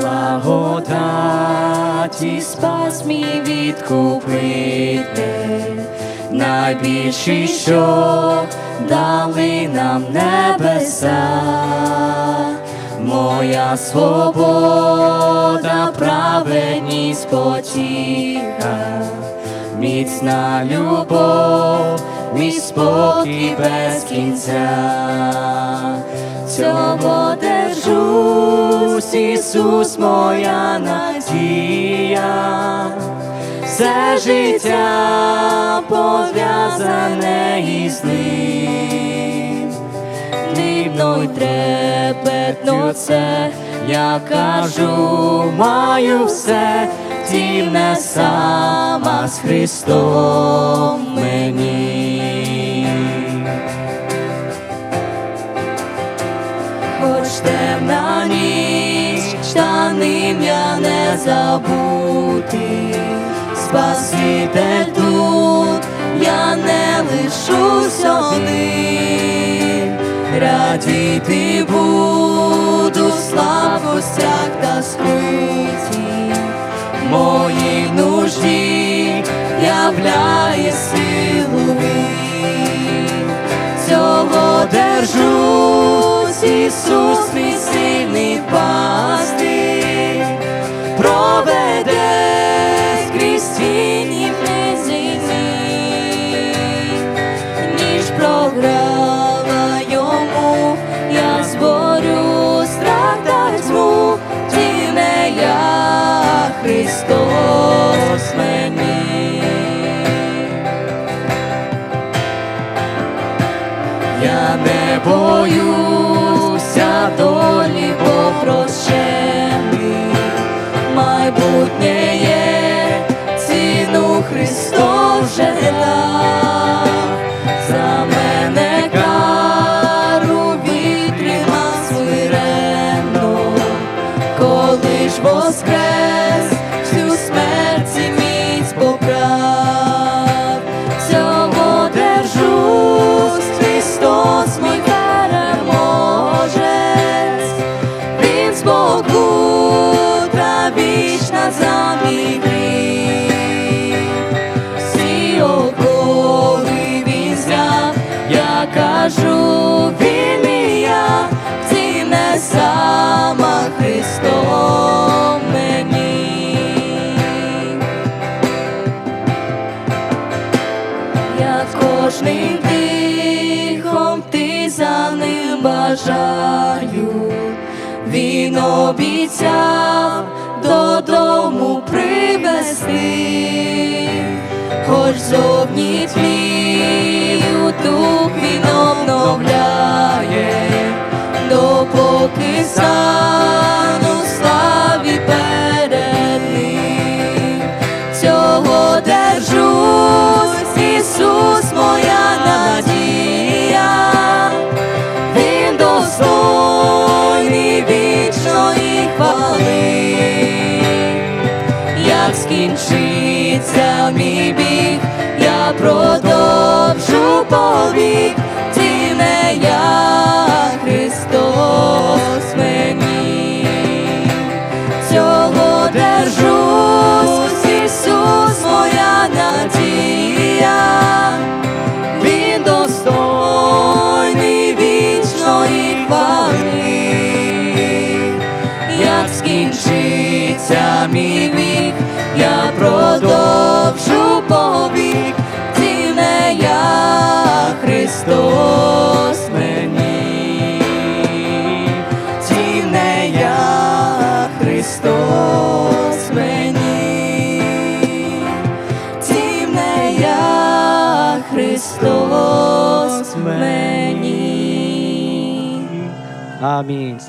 благодаті спас мій відкупитель, найбільший, що дали нам небеса, моя свобода, праведність потіха, міцна любов, мій спокій без кінця, цього держусь, Ісус, моя надія, все життя пов'язане із ним, дивно й трепетно це, я кажу, маю все, втім не сама з Христом та ним я не забути, Спаситель тут, я не лишусь один, радіти буду слабостях та скриті, моїй нужді являє силу він цього держусь, Ісус, мій сильний Я не боюся кожним дихом ти за ним бажаю, він обіцяв додому привести, хоч зовні тлію дух він обновляє, допоки стану скінчиться мій біг, я продовжу повік, ти не я, Христос мені. Цього держусь, Ісус, моя надія, Він достойний вічної хвали, як скінчиться мій Христос мені, ті не я, Христос мені, ті я, Христос мені. Амінь.